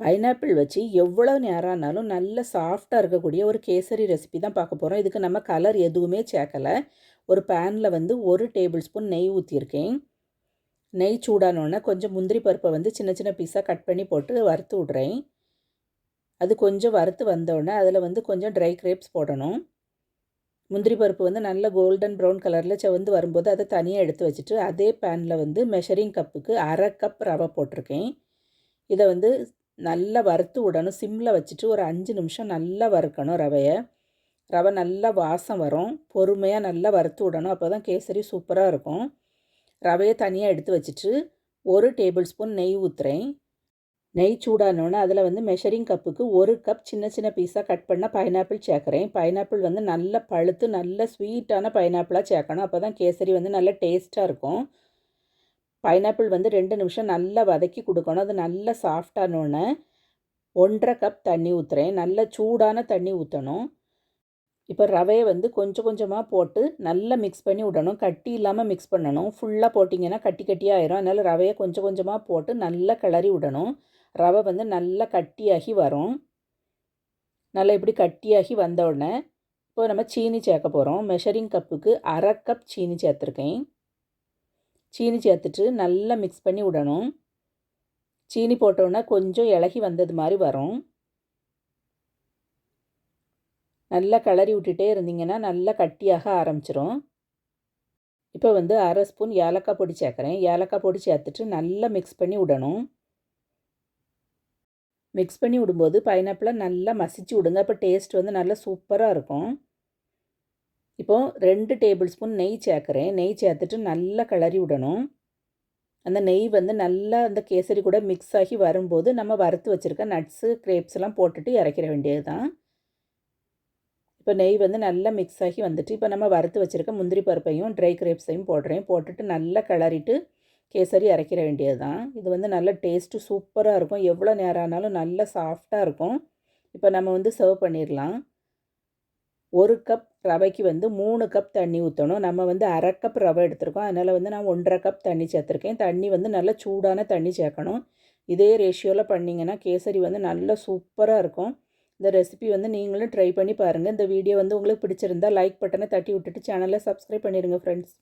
Pineapple வச்சு எவ்வளோ நேரம் ஆனாலும் நல்ல சாஃப்டாக இருக்கக்கூடிய ஒரு கேசரி ரெசிபி தான் பார்க்க போகிறோம் இதுக்கு நம்ம கலர் எதுவுமே சேர்க்கலை. ஒரு பேனில் வந்து ஒரு டேபிள் ஸ்பூன் நெய் ஊற்றிருக்கேன் நெய் சூடானோடனே கொஞ்சம் முந்திரி பருப்பை வந்து சின்ன சின்ன பீஸாக கட் பண்ணி போட்டு வறுத்து விட்றேன். அது கொஞ்சம் வறுத்து வந்தோடனே அதில் வந்து கொஞ்சம் ட்ரை கிரேப்ஸ் போடணும். முந்திரி பருப்பு வந்து நல்ல கோல்டன் ப்ரௌன் கலரில் செவந்து வரும்போது அதை தனியாக எடுத்து வச்சுட்டு அதே பேனில் வந்து மெஷரிங் கப்புக்கு அரை கப் ரவை போட்டிருக்கேன். இதை வந்து நல்லா வறுத்து விடணும். சிம்மில் வச்சுட்டு ஒரு அஞ்சு நிமிஷம் நல்லா வறுக்கணும் ரவையை. ரவை நல்லா வாசம் வரும். பொறுமையாக நல்லா வறுத்து விடணும். அப்போ தான் கேசரி சூப்பராக இருக்கும். ரவையை தனியாக எடுத்து வச்சுட்டு ஒரு டேபிள் ஸ்பூன் நெய் ஊற்றுறேன் நெய் சூடானோடனே அதில் வந்து மெஷரிங் கப்புக்கு ஒரு கப் சின்ன சின்ன பீஸாக கட் பண்ண பைனாப்பிள் சேர்க்குறேன். பைனாப்பிள் வந்து நல்ல பழுத்து நல்ல ஸ்வீட்டான பைனாப்பிளாக சேர்க்கணும். அப்போ தான் கேசரி வந்து நல்ல டேஸ்ட்டாக இருக்கும். பைனாப்பிள் வந்து ரெண்டு நிமிஷம் நல்லா வதக்கி கொடுக்கணும். அது நல்லா சாஃப்டானோடனே ஒன்றரை கப் தண்ணி ஊற்றுறேன் நல்லா சூடான தண்ணி ஊற்றணும் இப்போ ரவையை வந்து கொஞ்சம் கொஞ்சமாக போட்டு நல்லா மிக்ஸ் பண்ணி விடணும். கட்டி இல்லாமல் மிக்ஸ் பண்ணணும். ஃபுல்லாக போட்டிங்கன்னா கட்டி கட்டியாக ஆயிரும். அதனால் ரவையை கொஞ்சம் கொஞ்சமாக போட்டு நல்லா கிளறி விடணும். ரவை வந்து நல்லா கட்டியாகி வரும். நல்லா இப்படி கட்டியாகி வந்த உடனே இப்போ நம்ம சீனி சேர்க்க போகிறோம் மெஷரிங் கப்புக்கு அரை கப் சீனி சேர்த்துருக்கேன். சீனி சேர்த்துட்டு நல்லா மிக்ஸ் பண்ணி விடணும். சீனி போட்டோன்னா கொஞ்சம் இலகி வந்தது மாதிரி வரும். நல்லா கிளறி விட்டுட்டே இருந்தீங்கன்னா நல்லா கட்டியாக ஆரம்பிச்சிரும். இப்போ வந்து அரை ஸ்பூன் ஏலக்காய் பொடி சேர்க்குறேன். ஏலக்காய் பொடி சேர்த்துட்டு நல்லா மிக்ஸ் பண்ணி விடணும். மிக்ஸ் பண்ணி விடும்போது பைனாப்பிளை நல்லா மசிச்சு விடுங்க. அப்போ டேஸ்ட் வந்து நல்லா சூப்பராக இருக்கும். இப்போது ரெண்டு டேபிள் ஸ்பூன் நெய் சேர்க்குறேன். நெய் சேர்த்துட்டு நல்லா கிளறி விடணும். அந்த நெய் வந்து நல்லா அந்த கேசரி கூட மிக்ஸ் ஆகி வரும்போது நம்ம வறுத்து வச்சுருக்க நட்ஸு கிரேப்ஸ்லாம் போட்டுட்டு இறக்கிற வேண்டியது தான் இப்போ நெய் வந்து நல்லா மிக்ஸ் ஆகி வந்துட்டு இப்போ நம்ம வறுத்து வச்சுருக்க முந்திரி பருப்பையும் ட்ரை கிரேப்ஸையும் போடுறேன். போட்டுட்டு நல்லா கிளறிட்டு கேசரி இறக்கிற வேண்டியது தான் இது வந்து நல்ல டேஸ்ட்டு சூப்பராக இருக்கும். எவ்வளோ நேரம் ஆனாலும் நல்லா சாஃப்டாக இருக்கும். இப்போ நம்ம வந்து சர்வ் பண்ணிடலாம். ஒரு கப் ரவைக்கு வந்து மூணு கப் தண்ணி ஊற்றணும் நம்ம வந்து அரை கப் ரவை எடுத்திருக்கோம். அதனால் வந்து நான் ஒன்றரை கப் தண்ணி சேர்த்துருக்கேன். தண்ணி வந்து நல்லா சூடான தண்ணி சேர்க்கணும். இதே ரேஷியோவில் பண்ணிங்கன்னா கேசரி வந்து நல்லா சூப்பராக இருக்கும். இந்த ரெசிபி வந்து நீங்களும் ட்ரை பண்ணி பாருங்கள் இந்த வீடியோ வந்து உங்களுக்கு பிடிச்சிருந்தா லைக் பட்டனை தட்டி விட்டுட்டு சேனலை சப்ஸ்கிரைப் பண்ணிடுங்க ஃப்ரெண்ட்ஸ்